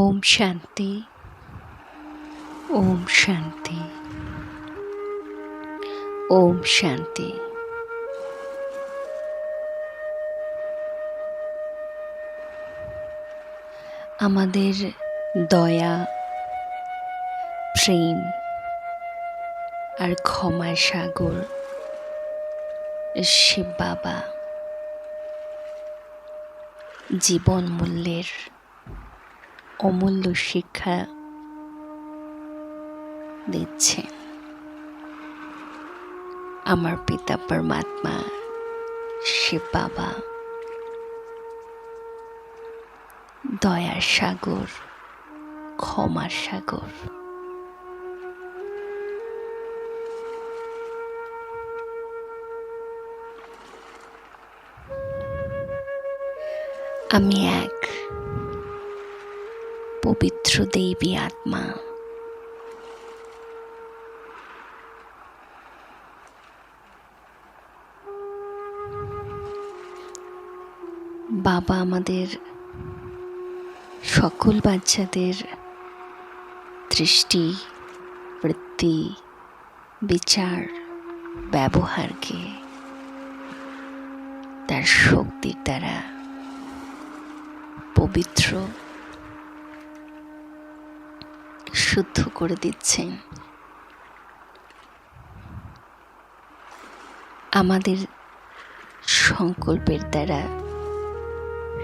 ওম শান্তি ওম শান্তি ওম শান্তি। আমাদের দয়া, প্রেম আর ক্ষমার সাগর শিব বাবা জীবন মূল্যের অমূল্য শিক্ষা দিচ্ছে। আমার পিতা পরমাত্মা শিব বাবা দয়ার সাগর ক্ষমার সাগর। আমি এক পবিত্র দেবী আত্মা। বাবা আমাদের সকল বাচ্চাদের দৃষ্টি, বৃত্তি, বিচার, ব্যবহারকে তার শক্তির দ্বারা পবিত্র শুদ্ধ করে দিচ্ছেন। আমাদের সংকল্পের দ্বারা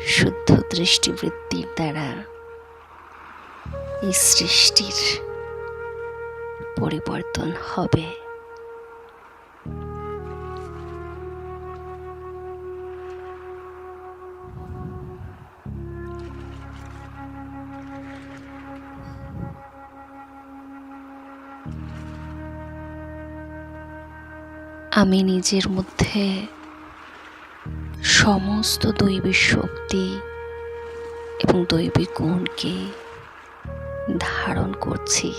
শুদ্ধ দৃষ্টিবৃত্তির দ্বারা এই সৃষ্টির পরিবর্তন হবে। আমি নিজের মধ্যে সমস্ত দৈবী শক্তি এবং দৈবী গুণকে ধারণ করছি।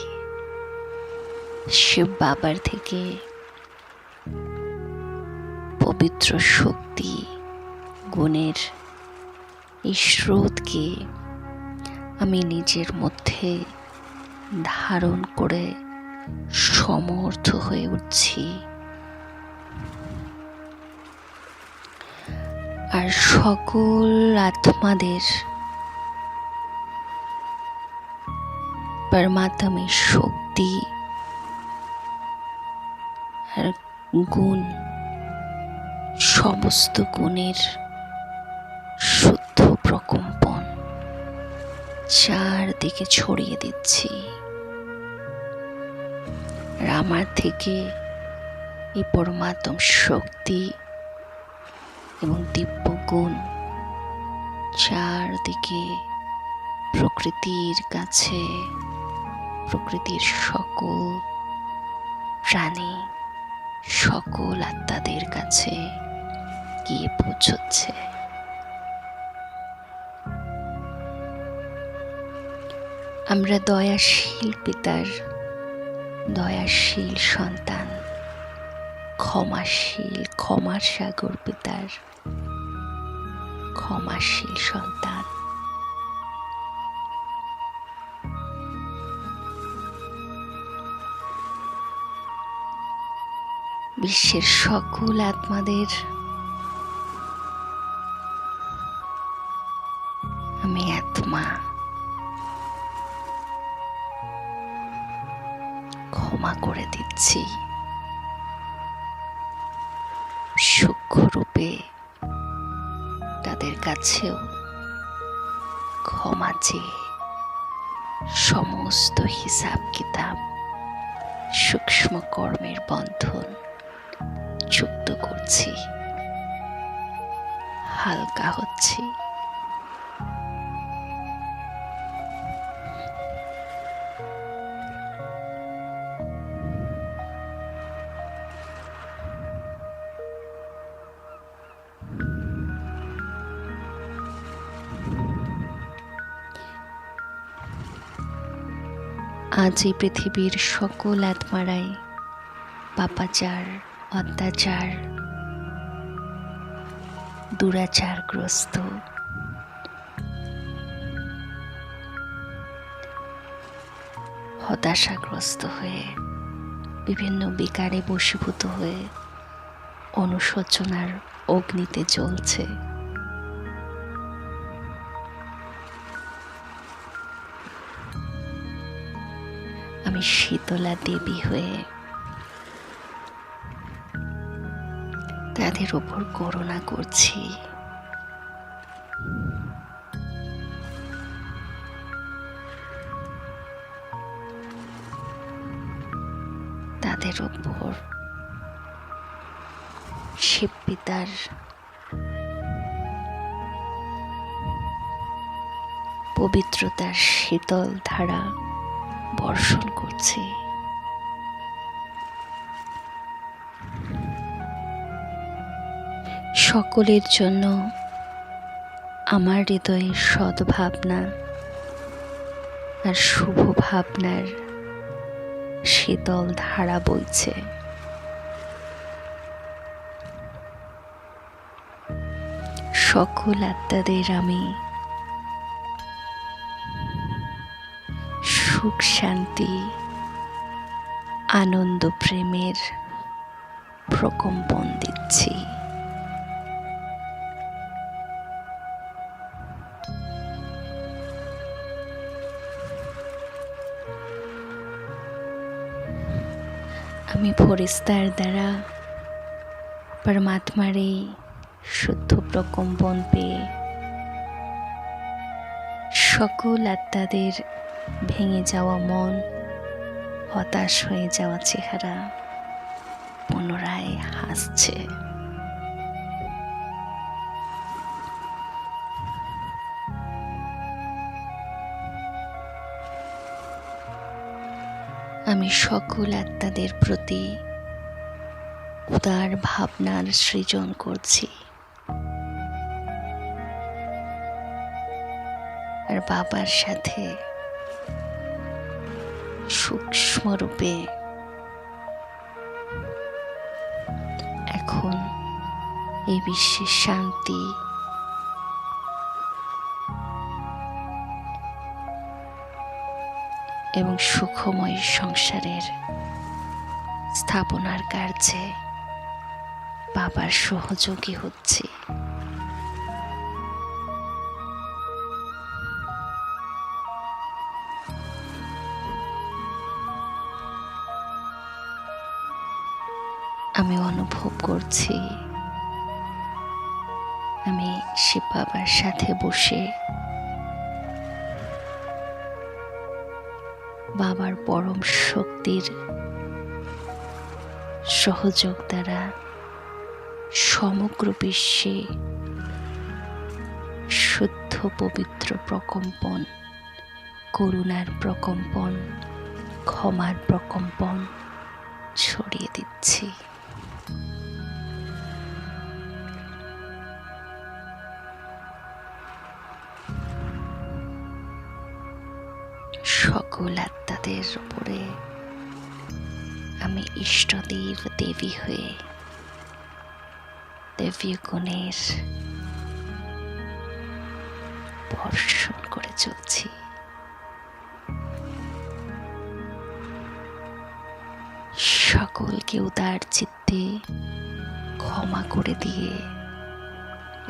শিব বাবার থেকে পবিত্র শক্তি, গুণের এই স্রোতকে আমি নিজের মধ্যে ধারণ করে সমর্থ হয়ে উঠছি। আর সকল আত্মাদের পরমাত্মী শক্তি আর গুণ, সমস্ত গুণের শুদ্ধ প্রকম্পন চারদিকে ছড়িয়ে দিচ্ছি। আর আমার থেকে এই পরমাত্ম শক্তি এবং দিব্য গুণ চারদিকে প্রকৃতির কাছে, প্রকৃতির সকল প্রাণী, সকল আত্মাদের কাছে গিয়ে পৌঁছচ্ছে। আমরা দয়াশীল পিতার, দয়াশীল সন্তান, ক্ষমাশীল ক্ষমার সাগর পিতার ক্ষমাশীল সন্তান। বিশ্বের সকল আত্মাদের আমি আত্মা ক্ষমা করে দিচ্ছি। সূক্ষ্ম রূপে তাদের কাছেও ক্ষমা চেয়ে সমস্ত হিসাব কিতাব সূক্ষ্ম কর্মের বন্ধন যুক্ত করছি। হালকা হচ্ছে। আজ এই পৃথিবীর সকল আত্মারাই পাপাচার, অত্যাচার, দুরাচারগ্রস্ত। হতাশাগ্রস্ত হয়ে, বিভিন্ন বিকারে বশীভূত হয়ে, অনুশোচনার অগ্নিতে জ্বলছে। আমি শীতলা দেবী হয়ে তাদের ওপর করুণা করছি। তাদের ওপর শিব পিতার পবিত্রতার শীতল ধারা বর্ষণ করছি। সকলের জন্য আমার হৃদয়ে সদ্ভাবনা আর শুভ ভাবনার শীতল ধারা বইছে। সকল আত্মাদের আমি সুখ শান্তি, আনন্দ প্রেমের প্রকম্পন দিচ্ছি। আমি ফরিস্তার দ্বারা পরমাত্মার এই শুদ্ধ প্রকম্পন পেয়ে সকল আত্মাদের ভেঙে যাওয়া মন, হতাশ হয়ে যাওয়া চেহারা পুনরায় হাসছে। আমি সকল আত্মাদের প্রতি উদার ভাবনার সৃজন করছি। আর বাবার সাথে সূক্ষ্ম রূপে এখন এই বিশ্বের শান্তি। এবং সুখময় সংসারের স্থাপনার কার্যে বাবার সহযোগী হচ্ছে। আমি অনুভব করছি। আমি শিব বাবার সাথে বসে বাবার পরম শক্তির সহযোগ দ্বারা সমগ্র বিশ্বে শুদ্ধ, পবিত্র প্রকম্পন, করুণার প্রকম্পন, ক্ষমার প্রকম্পন ছড়িয়ে দিচ্ছি। সকল আত্মাদের উপরে আমি ইষ্টদেব দেবী হয়ে দেবী গুণের বর্ষণ করে চলছি। সকলকে উদার চিত্তে ক্ষমা করে দিয়ে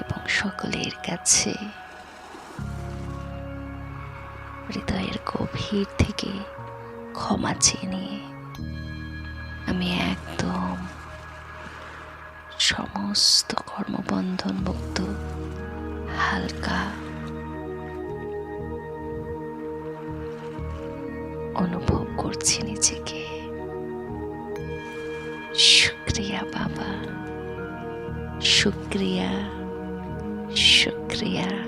এবং সকলের কাছে হৃদয়ের গভীর থেকে ক্ষমা চেয়ে নিয়ে আমি একদম সমস্ত কর্মবন্ধন মুক্ত, হালকা অনুভব করছি নিজেকে। শুক্রিয়া, বাবা। শুক্রিয়া শুক্রিয়া।